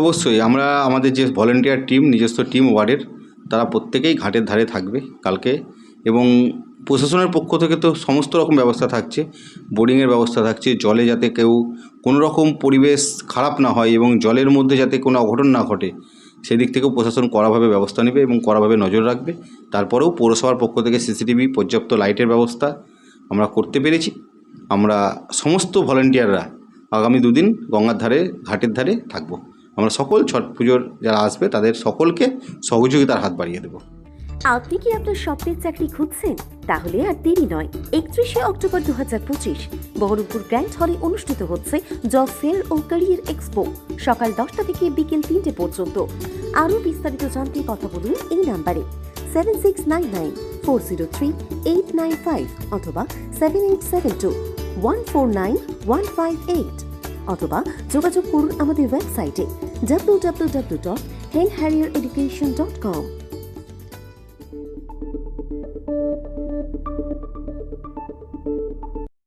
অবশ্যই, আমরা আমাদের যে ভলেন্টিয়ার টিম নিজস্ব টিম ওয়ার্ডের, তারা প্রত্যেকেই ঘাটের ধারে থাকবে কালকে এবং প্রশাসনের পক্ষ থেকে তো সমস্ত রকম ব্যবস্থা থাকছে বোর্ডিংয়ের ব্যবস্থা থাকছে, জলে যাতে কেউ কোনো রকম পরিবেশ খারাপ না হয় এবং জলের মধ্যে যাতে কোনো অঘটন না ঘটে, সেদিক থেকেও প্রশাসন কড়াভাবে ব্যবস্থা নেবে এবং কড়াভাবে নজর রাখবে। তারপরেও পৌরসভার পক্ষ থেকে সিসিটিভি পর্যাপ্ত লাইটের ব্যবস্থা আমরা করতে পেরেছি। আমরা সমস্ত ভলেন্টিয়াররা আগামী দুদিন গঙ্গার ধারে, ঘাটের ধারে থাকব। আমরা সকল ছট পুজোর যারা আসবে, তাদের সকলকে সহযোগিতার হাত বাড়িয়ে দেবো। আপনি কি আপনার স্বপ্নের চাকরি খুঁজছেন? তাহলে আর দেরি নয়। একত্রিশে অক্টোবর দু হাজার পঁচিশ, বহরমপুর গ্র্যান্ড হলে অনুষ্ঠিত হচ্ছে জব ফেয়ার ও ক্যারিয়ার এক্সপো, সকাল দশটা থেকে বিকেল তিনটে পর্যন্ত। আরও বিস্তারিত জানতে কথা বলুন এই নাম্বারে। Seven six nine nine four zero three eight nine five অথবা seven eight seven two one four nine one five eight. অথবা যোগাযোগ করুন আমাদের ওয়েবসাইটে ডাব্লিউ ডাব্লিউ ডাব্লিউ ডট